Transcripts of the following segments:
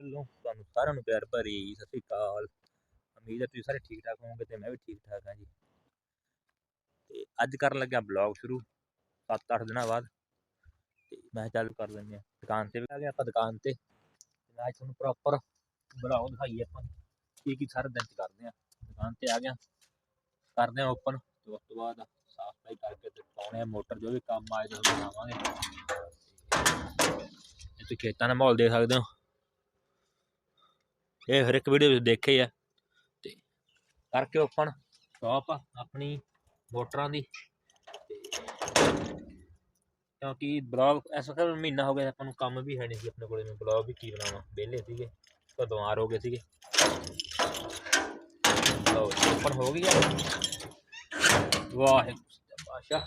ਵੱਲੋਂ ਤੁਹਾਨੂੰ ਸਾਰਿਆਂ ਨੂੰ ਪਿਆਰ ਭਰੀ ਸਤਿ ਸ਼੍ਰੀ ਅਕਾਲ। ਉਮੀਦ ਹੈ ਤੁਸੀਂ ਸਾਰੇ ਠੀਕ ਠਾਕ ਹੋਵੋਗੇ ਤੇ ਮੈਂ ਵੀ ਠੀਕ ਠਾਕ ਹਾਂ ਜੀ। ਤੇ ਅੱਜ ਕਰਨ ਲੱਗਿਆ ਬਲੌਗ ਸ਼ੁਰੂ 7-8 ਦਿਨਾਂ ਬਾਅਦ। ਤੇ ਮੈਂ ਕਿਹਾ ਚੱਲ ਕਰ ਲੈਂਦੇ ਹਾਂ। ਦੁਕਾਨ ਤੇ ਵੀ ਆ ਗਏ ਆਪਾਂ, ਦੁਕਾਨ ਤੇ। ਤੇ ਅੱਜ ਤੁਹਾਨੂੰ ਪ੍ਰੋਪਰ ਬਲੌਗ ਦਿਖਾਈਏ ਆਪਾਂ। ਕੀ ਕੀ ਸਾਰੇ ਦਿਨ ਚ ਕਰਦੇ ਆ ਦੁਕਾਨ ਤੇ ਆ ਗਿਆ, ਕਰਦੇ ਆ ਓਪਨ ਤੇ ਉਸ ਤੋਂ ਬਾਅਦ ਸਾਫ਼ ਸਫ਼ਾਈ ਕਰਕੇ ਤੇ ਪਾਉਣੇ ਆ ਮੋਟਰ, ਜੋ ਵੀ ਕੰਮ ਆਏ ਤੇ ਉਹ ਬਣਾਵਾਂਗੇ ਤੁਸੀਂ ਖੇਤਾਂ ਦਾ ਮਾਹੌਲ ਦੇਖ ਸਕਦੇ ਹੋ। ਇਹ ਹਰ ਇੱਕ ਵੀਡੀਓ ਵਿੱਚ ਦੇਖੇ ਆ। ਤੇ ਕਰਕੇ ਓਪਨ ਸ਼ਾਪ ਆਪਣੀ ਮੋਟਰਾਂ ਦੀ। ਕਿਉਂਕਿ ਬਲੌਗ ਇਸ ਵਕਤ ਮਹੀਨਾ ਹੋ ਗਿਆ, ਆਪਾਂ ਨੂੰ ਕੰਮ ਵੀ ਹੈ ਨਹੀਂ ਸੀ ਆਪਣੇ ਕੋਲੇ। ਮੈਂ ਬਲੌਗ ਵੀ ਕੀ ਬਣਾਵਾਂ? ਵਿਹਲੇ ਸੀਗੇ ਤਾਂ ਬਿਮਾਰ ਹੋ ਗਏ ਸੀਗੇ। ਲਓ ਓਪਨ ਹੋ ਗਈ ਆ। ਵਾਹਿਗੁਰੂ ਬਾਸ਼ਾ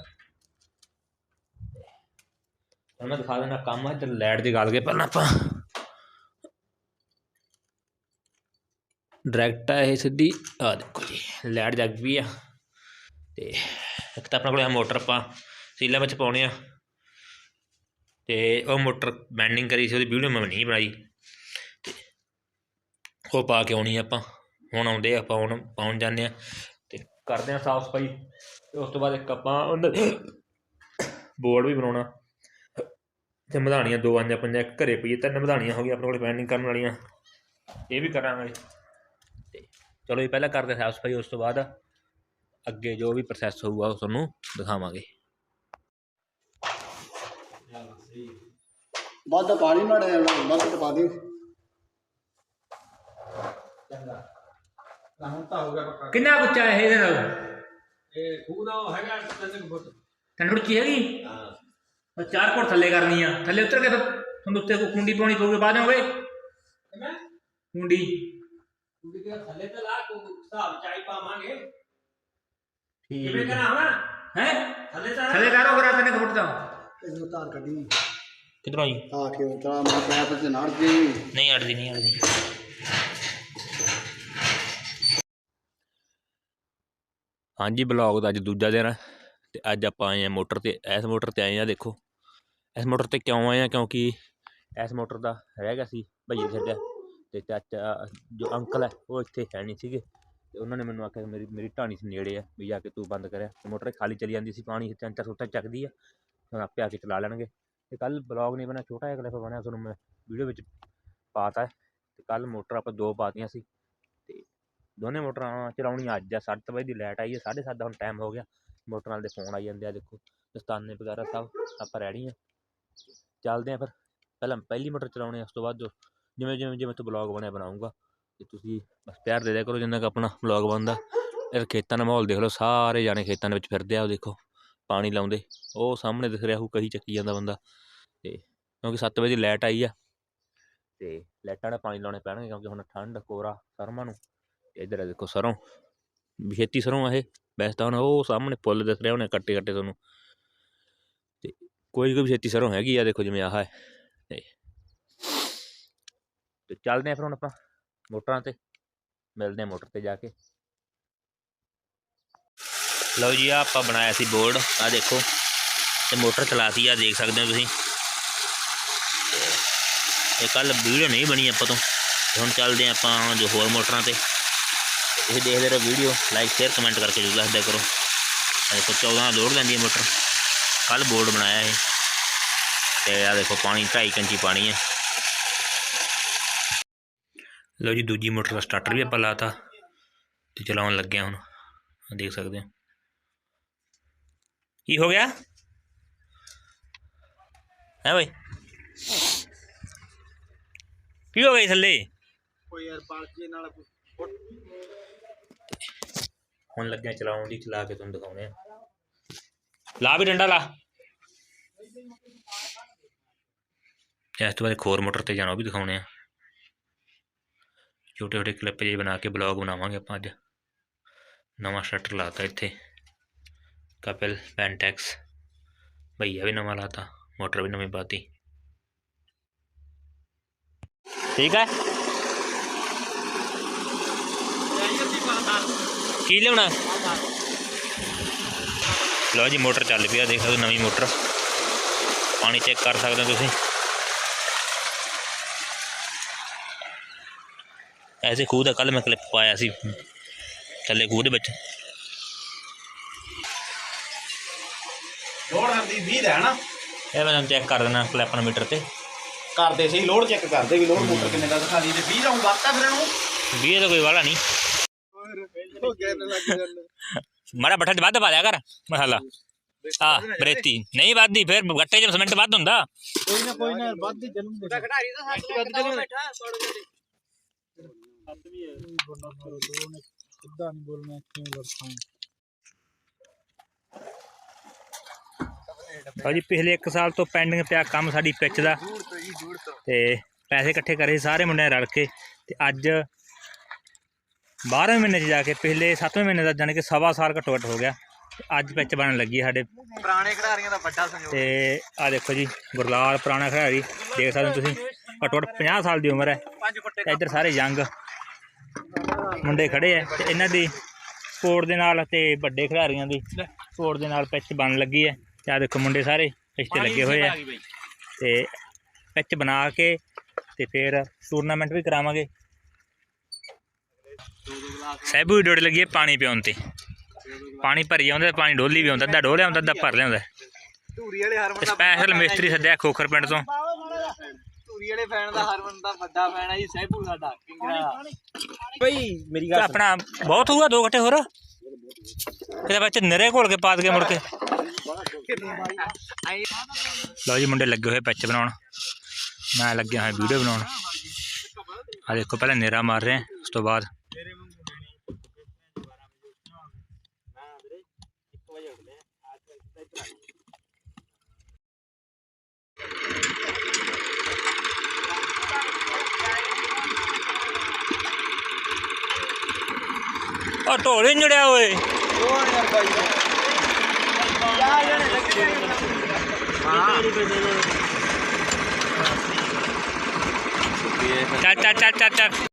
ਹੁਣ ਮੈਂ ਦਿਖਾ ਦੇਣਾ ਕੰਮ, ਇੱਧਰ ਲਾਈਟ ਦੀ ਗੱਲ ਕੇ ਪਹਿਲਾਂ ਆਪਾਂ। ਡਾਇਰੈਕਟ ਆ ਇਹ ਸਿੱਧੀ। ਆ ਦੇਖੋ ਜੀ ਲਾਈਟ ਜਗ ਵੀ ਆ। ਤੇ ਇੱਕ ਤਾਂ ਆਪਣੇ ਕੋਲ ਇਹ ਮੋਟਰ ਆਪਾਂ ਸੀਲਾਂ ਵਿੱਚ ਪਾਉਣੇ ਆ। ਤੇ ਉਹ ਮੋਟਰ ਬੈਂਡਿੰਗ ਕਰੀ ਸੀ, ਉਹਦੀ ਵੀਡੀਓ ਮੈਂ ਨਹੀਂ ਬਣਾਈ। ਤੇ ਉਹ ਪਾ ਕੇ ਆਉਣੀ ਆਪਾਂ। ਹੁਣ ਆਉਂਦੇ ਆ, ਆਪਾਂ ਹੁਣ ਪਾਉਣ ਜਾਂਦੇ ਆ। ਤੇ ਕਰਦੇ ਆ ਸਾਫ਼ ਸਫ਼ਾਈ। ਤੇ ਉਸ ਤੋਂ ਬਾਅਦ ਇੱਕ ਆਪਾਂ ਬੋਰਡ ਵੀ ਬਣਾਉਣਾ। ਤੇ ਮਧਾਣੀਆਂ ਦੋ ਪੰਜਾਂ ਪੰਜਾਂ, ਇੱਕ ਘਰੇ ਪਈ ਤਿੰਨ ਮਧਾਣੀਆਂ ਹੋ ਗਈਆਂ ਆਪਣੇ ਕੋਲ ਬੈਂਡਿੰਗ ਕਰਨ ਵਾਲੀਆਂ। ਇਹ ਵੀ ਕਰਾਂਗੇ। ਤੇ ਚਲੋ ਜੀ ਪਹਿਲਾਂ ਕਰਦੇ ਸਾਫ਼ ਸਫ਼ਾਈ ਉਸ ਤੋਂ ਬਾਅਦ ਅੱਗੇ ਜੋ ਵੀ ਪ੍ਰੋਸੈਸ ਹੋਊਗਾ ਉਹ ਤੁਹਾਨੂੰ ਦਿਖਾਵਾਂਗੇ। ਵੱਧ ਪਾਣੀ ਨਾ ਡੇ ਵੱਧ ਤੇ ਪਾ ਦੇ ਹੁਣ ਤਾਂ ਹੋ ਗਿਆ ਪੱਕਾ। ਕਿੰਨਾ ਉੱਚਾ ਹੈ ਇਹਦੇ ਨਾਲ? ਇਹ ਖੂਹ ਦਾ ਉਹ ਹੈਗਾ ਤਿੰਨ ਕੁ ਫੁੱਟ। ਤੈਨੂੰ ਉੱਚੀ ਹੈਗੀ? ਹਾਂ। ਉਹ ਚਾਰ ਫੁੱਟ ਥੱਲੇ ਕਰਨੀ ਆ। ਥੱਲੇ ਉਤਰ ਕੇ ਫਿਰ ਤੁਹਾਨੂੰ ਉੱਤੇ ਕੋ ਕੁੰਡੀ ਪਾਉਣੀ ਪਊਗੀ ਬਾਅਦ ਹੋਵੇ। ਕਿਵੇਂ? ਕੁੰਡੀ। ਕੁੜੀ ਦੇ ਥੱਲੇ ਤੇ ਲਾ ਕੋ ਹਿਸਾਬ ਚਾਈ ਪਾਵਾਂਗੇ ਠੀਕ ਕਿਵੇਂ ਕਰਾਂ ਹਾਂ ਹੈ ਥੱਲੇ ਤਾਂ ਥੱਲੇ ਕਰੋ ਕਰਾ ਤੈਨੂੰ ਫੁੱਟ ਦਾ ਇਸ ਨੂੰ ਤਾਰ ਕੱਢੀ ਕਿਧਰੋਂ ਜੀ ਆ ਕੇ ਉਤਰਾ ਮੈਂ ਪੈਪ ਤੇ ਨਾੜ ਦੇ ਨਹੀਂ ਅੜਦੀ ਨਹੀਂ ਅੜਦੀ ਹਾਂਜੀ ਬਲੌਗ ਦਾ ਅੱਜ ਦੂਜਾ ਦਿਨ ਹੈ ਤੇ ਅੱਜ ਆਪਾਂ ਆਏ ਆ ਮੋਟਰ ਤੇ ਇਸ ਮੋਟਰ ਤੇ ਆਏ ਆ ਦੇਖੋ ਇਸ ਮੋਟਰ ਤੇ ਕਿਉਂ ਆਏ ਆ ਕਿਉਂਕਿ ਇਸ ਮੋਟਰ ਦਾ ਰਹਿ ਗਿਆ ਸੀ ਭਈਏ ਛੱਡਿਆ ਤੇ ਚਾਚਾ, ਜੋ ਅੰਕਲ ਹੈ, ਉਹ ਇੱਥੇ ਹੈ ਨਹੀਂ ਸੀਗੇ। ਤੇ ਉਹਨਾਂ ਨੇ ਮੈਨੂੰ ਆਖਿਆ, ਮੇਰੀ ਮੇਰੀ ਢਾਣੀ ਸੀ ਨੇੜੇ ਆ, ਵੀ ਜਾ ਕੇ ਤੂੰ ਬੰਦ ਕਰਿਆ। ਤੇ ਮੋਟਰ ਖਾਲੀ ਚਲੀ ਜਾਂਦੀ ਸੀ, ਪਾਣੀ ਤਿੰਨ ਚਾਰ ਸੁੱਟਾ ਚੱਕਦੀ ਆ। ਹੁਣ ਆਪੇ ਆ ਕੇ ਚਲਾ ਲੈਣਗੇ। ਤੇ ਕੱਲ ਬਲੌਗ ਨਹੀਂ ਬਣਿਆ, ਛੋਟਾ ਜਿਹਾ ਕਲਿੱਪ ਬਣਿਆ, ਤੁਹਾਨੂੰ ਮੈਂ ਵੀਡੀਓ ਵਿੱਚ ਪਾਤਾ ਤੇ ਕੱਲ ਮੋਟਰ ਆਪਾਂ ਦੋ ਪਾਤੀਆਂ ਸੀ। ਤੇ ਦੋਨੇ ਮੋਟਰਾਂ ਚਲਾਉਣੀਆਂ ਅੱਜ ਆ 7 ਵਜੇ ਦੀ ਲਾਈਟ ਆਈ ਹੈ 7:30 ਦਾ ਹੁਣ ਟਾਈਮ ਹੋ ਗਿਆ। ਮੋਟਰਾਂ ਦੇ ਫੋਨ ਆਈ ਜਾਂਦੇ ਆ, ਦੇਖੋ, ਦਸਤਾਨੇ ਵਗੈਰਾ ਸਭ ਆਪਾਂ ਰੈਡੀ ਆ। ਚੱਲਦੇ ਆ ਫਿਰ। ਪਹਿਲਾਂ ਪਹਿਲੀ ਮੋਟਰ ਚਲਾਉਣੀ ਉਸ ਤੋਂ ਬਾਅਦ ਜੋ ਜਿਵੇਂ ਜਿਵੇਂ ਜਿਵੇਂ ਤੋਂ ਬਲੌਗ ਬਣਿਆ ਬਣਾਉਂਗਾ ਤੇ ਤੁਸੀਂ ਬਸ ਪਿਆਰ ਦੇ ਦਿਆ ਕਰੋ ਜਿੰਨਾ ਕੁ ਆਪਣਾ ਬਲੌਗ ਬਣਦਾ। ਇਹ ਖੇਤਾਂ ਦਾ ਮਾਹੌਲ ਦੇਖ ਲਓ, ਸਾਰੇ ਜਾਣੇ ਖੇਤਾਂ ਦੇ ਵਿੱਚ ਫਿਰਦੇ ਆ ਉਹ ਦੇਖੋ, ਪਾਣੀ ਲਾਉਂਦੇ, ਉਹ ਸਾਹਮਣੇ ਦਿਖ ਰਿਹਾ, ਉਹ ਕਹੀ ਚੱਕੀ ਜਾਂਦਾ ਬੰਦਾ। ਤੇ ਕਿਉਂਕਿ 7 ਵਜੇ ਦੀ ਲਾਈਟ ਆਈ ਆ, ਤੇ ਲਾਈਟਾਂ ਦਾ ਪਾਣੀ ਲਾਉਣੇ ਪੈਣਗੇ, ਕਿਉਂਕਿ ਹੁਣ ਠੰਡ ਕੋਰਾ ਸਰਮਾ ਨੂੰ। ਤੇ ਇੱਧਰ ਆ ਦੇਖੋ ਸਰੋਂ ਵੀ ਛੇਤੀ ਸਰੋਂ ਆ ਇਹ, ਵੈਸੇ ਤਾਂ ਹੁਣ ਉਹ ਸਾਹਮਣੇ ਪੁੱਲ ਦਿਖ ਰਿਹਾ ਉਹਨੇ ਕੱਟੇ ਕੱਟੇ ਤੁਹਾਨੂੰ। ਤੇ ਕੋਈ ਕੋਈ ਵੀ ਛੇਤੀ ਸਰੋਂ ਹੈਗੀ ਆ, ਦੇਖੋ ਜਿਵੇਂ ਆਹ ਹੈ, ਤੇ ਤੇ ਚੱਲਦੇ ਆ ਫਿਰ ਹੁਣ ਆਪਾਂ ਮੋਟਰਾਂ ਤੇ, ਮਿਲਦੇ ਆ ਮੋਟਰ ਤੇ ਜਾ ਕੇ। ਲਓ ਜੀ ਆ ਆਪਾਂ ਬਣਾਇਆ ਸੀ ਬੋਰਡ ਆ ਦੇਖੋ, ਤੇ ਮੋਟਰ ਚਲਾਤੀ ਆ ਦੇਖ ਸਕਦੇ ਹੋ ਤੁਸੀਂ। ਇਹ ਕੱਲ ਵੀਡੀਓ ਨਹੀਂ ਬਣੀ ਆਪਾਂ ਤੋਂ ਹੁਣ ਚੱਲਦੇ ਹਾਂ ਆਪਾਂ ਜੋ ਹੋਰ ਮੋਟਰਾਂ ਤੇ। ਤੁਸੀਂ ਦੇਖਦੇ ਰਹੋ ਵੀਡੀਓ ਲਾਈਕ ਸ਼ੇਅਰ ਕਮੈਂਟ ਕਰਕੇ ਜਰੂਰ ਦੱਸਦਿਆ ਕਰੋ। ਦੇਖੋ 14 ਲੋੜ ਲੈਂਦੀ ਹੈ ਮੋਟਰ। ਕੱਲ ਬੋਰਡ ਬਣਾਇਆ ਇਹ। ਤੇ ਆ ਦੇਖੋ, ਪਾਣੀ 2.5 ਇੰਚੀ ਪਾਣੀ ਹੈ। ਲਓ ਜੀ ਦੂਜੀ ਮੋਟਰ ਦਾ ਸਟਾਰਟਰ ਵੀ ਆਪਾਂ ਲਾਤਾ ਤੇ ਚਲਾਉਣ ਲੱਗੇ ਹੁਣ। ਦੇਖ ਸਕਦੇ ਹੋ। ਕੀ ਹੋ ਗਿਆ? ਹੈ ਬਈ? ਕੀ ਹੋ ਜੀ ਥੱਲੇ? ਕੋਈ ਯਾਰ ਪਾਲਕੀ ਨਾਲ ਹੁਣ ਲੱਗਿਆ ਚਲਾਉਣ ਦੀ ਚਲਾ ਕੇ ਤੁਹਾਨੂੰ ਦਿਖਾਉਣੇ ਆ ਲਾ ਵੀ ਡੰਡਾ ਲਾ। ਇਸ ਤੋਂ ਬਾਅਦ ਇੱਕ ਹੋਰ ਮੋਟਰ ਤੇ ਜਾਣਾ ਉਹ ਵੀ ਦਿਖਾਉਣੇ ਆ ਛੋਟੇ ਛੋਟੇ ਕਲਿੱਪ ਜਿਹੇ ਬਣਾ ਕੇ ਬਲੌਗ ਬਣਾਵਾਂਗੇ ਆਪਾਂ ਅੱਜ। ਨਵਾਂ ਸ਼ਟਰ ਲਾਤਾ ਇੱਥੇ। ਕਪਿਲ ਪੈਂਟੈਕਸ ਭਈਆ ਵੀ ਨਵਾਂ ਲਾਤਾ ਮੋਟਰ ਵੀ ਨਵੀਂ ਪਾਤੀ। ਠੀਕ ਹੈ ਕੀ ਲਿਆਉਣਾ? ਲਓ ਜੀ ਮੋਟਰ ਚੱਲ ਪਈ ਆ ਦੇਖ ਸਕਦੇ ਹੋ ਨਵੀਂ ਮੋਟਰ ਪਾਣੀ ਚੈੱਕ ਕਰ ਸਕਦੇ ਹੋ ਤੁਸੀਂ ਐਸੇ ਖੂਹ ਦਾ ਕੱਲ ਮੈਂ ਕਲਿੱਪ ਪਾਇਆ ਸੀ। ਥੱਲੇ ਖੂਹ ਦੇ ਵਿੱਚ। ਲੋਡ ਕਰਦੀ 20 ਦਾ ਹੈ ਨਾ? ਇਹ ਮੈਂ ਚੈੱਕ ਕਰ ਦੇਣਾ ਕਲਿੱਪਨੋਮੀਟਰ ਤੇ। ਕਰਦੇ ਸੀ ਲੋਡ ਚੈੱਕ ਕਰਦੇ ਵੀ ਲੋਡ ਮੋਟਰ ਕਿੰਨੇ ਦਾ ਦਿਖਾ ਦੀ ਤੇ 20 ਦਾ ਹੁਣ ਫਿਰ ਇਹਨੂੰ 20 ਦਾ ਕੋਈ ਵਾਲਾ ਨਹੀਂ। ਮਾੜਾ ਬੱਠਾ ਚ ਵੱਧ ਪਾ ਦਿਆ ਕਰ ਮਸਾਲਾ। ਆ ਬਰੇਤੀ। ਨਹੀਂ ਵੱਧਦੀ ਫਿਰ ਗੱਟੇ ਚ ਸਿਮੈਂਟ ਵੱਧ ਹੁੰਦਾ। ਕੋਈ ਨਾ ਕੋਈ ਨਾ ਵੱਧ ਦੀ ਜਨਮ ਦੇ ਖਿਡਾਰੀ ਦਾ ਸੱਤ ਵੱਧ ਜਨਮ ਬੈਠਾ ਪੜ ਸਿੱਧਾ ਨਹੀਂ ਬੋਲਣਾ ਕਿਉਂ ਲੜਦਾ ਭਾਜੀ ਪਿਛਲੇ 1 ਸਾਲ ਤੋਂ ਪੈਂਡਿੰਗ ਪਿਆ ਕੰਮ ਸਾਡੀ ਪਿੱਚ ਦਾ। ਤੇ ਪੈਸੇ ਇਕੱਠੇ ਕਰੇ ਸਾਰੇ ਮੁੰਡਿਆਂ ਰਲ ਕੇ। ਤੇ ਅੱਜ 12ਵੇਂ ਮਹੀਨੇ 'ਚ ਜਾ ਕੇ ਪਿਛਲੇ 7ਵੇਂ ਮਹੀਨੇ ਦਾ ਜਾਣੀ ਕਿ ਸਵਾ ਸਾਲ ਘੱਟੋ ਘੱਟ ਹੋ ਗਿਆ। ਤੇ ਅੱਜ ਪਿੱਚ ਬਣਨ ਲੱਗੀ ਹੈ ਸਾਡੇ। ਪੁਰਾਣੇ ਖਿਡਾਰੀਆਂ ਦਾ ਵੱਡਾ ਸੰਯੋਗ ਤੇ ਆ ਦੇਖੋ ਜੀ ਗੁਰਲਾਲ ਪੁਰਾਣਾ ਖਿਡਾਰੀ ਦੇਖ ਸਕਦੇ ਹੋ ਤੁਸੀਂ। ਘੱਟੋ ਘੱਟ 50 ਸਾਲ ਦੀ ਉਮਰ ਹੈ। ਤੇ ਇੱਧਰ ਸਾਰੇ ਯੰਗ ਮੁੰਡੇ ਖੜੇ ਆ ਤੇ ਇਹਨਾਂ ਦੀ ਸਪੋਰਟ ਦੇ ਨਾਲ ਤੇ ਵੱਡੇ ਖਿਡਾਰੀਆਂ ਦੀ ਸਪੋਰਟ ਦੇ ਨਾਲ ਪਿੱਚ ਬਣਨ ਲੱਗੀ ਹੈ ਤੇ ਆ ਦੇਖੋ ਮੁੰਡੇ ਸਾਰੇ ਪਿੱਚ ਤੇ ਲੱਗੇ ਹੋਏ ਆ। ਤੇ ਪਿੱਚ ਬਣਾ ਕੇ ਤੇ ਫਿਰ ਟੂਰਨਾਮੈਂਟ ਵੀ ਕਰਾਵਾਂਗੇ। ਸਹਿਬੂ ਡੋੜ ਲੱਗੀ ਹੈ ਪਾਣੀ ਪਿਉਣ ਤੇ। ਪਾਣੀ ਭਰੀ ਆਉਂਦਾ ਤੇ ਪਾਣੀ ਡੋਲੀ ਵੀ ਆਉਂਦਾ ਅੱਧਾ ਡੋਲਿਆ ਹੁੰਦਾ ਅੱਧਾ ਭਰ ਲਿਆਉਂਦਾ। ਧੂਰੀ ਵਾਲੇ ਹਰਮਨ ਸਪੈਸ਼ਲ ਮਿਸਤਰੀ ਸੱਦਿਆ ਖੋਖਰ ਪਿੰਡ ਤੋਂ। ਧੂਰੀ ਵਾਲੇ ਫੈਨ ਦਾ ਹਰਮਨ ਦਾ ਵੱਡਾ ਫੈਨ ਹੈ ਜੀ ਸਹਿਬੂ ਸਾਡਾ। ਕਿੰਗਰਾ ਬਈ ਮੇਰੀ ਤੇ ਆਪਣਾ ਬਹੁਤ ਹੋਊਗਾ ਦੋ ਘੱਟੇ ਹੋਰ? ਕਿਤੇ ਵਿੱਚ ਨਰੇ ਘੋਲ ਕੇ ਪਾ ਦਗੇ ਮੁੜ ਕੇ। ਲਓ ਜੀ ਮੁੰਡੇ ਲੱਗੇ ਹੋਏ ਪਿੱਚ ਬਣਾਉਣ। ਮੈਂ ਲੱਗਿਆ ਹੋਇਆ ਵੀਡੀਓ ਬਣਾਉਣ। ਆ ਦੇਖੋ ਪਹਿਲਾਂ ਨੇਰਾ ਮਾਰ ਰਹੇ ਆ ਉਸ ਤੋਂ ਬਾਅਦ ਉਹ ਢੋਲ ਹੀ ਨੀ ਜੜਿਆ ਓਏ। ਉਹ ਚੱਲ ਚੱਲ ਚੱਲ ਚੱਲ।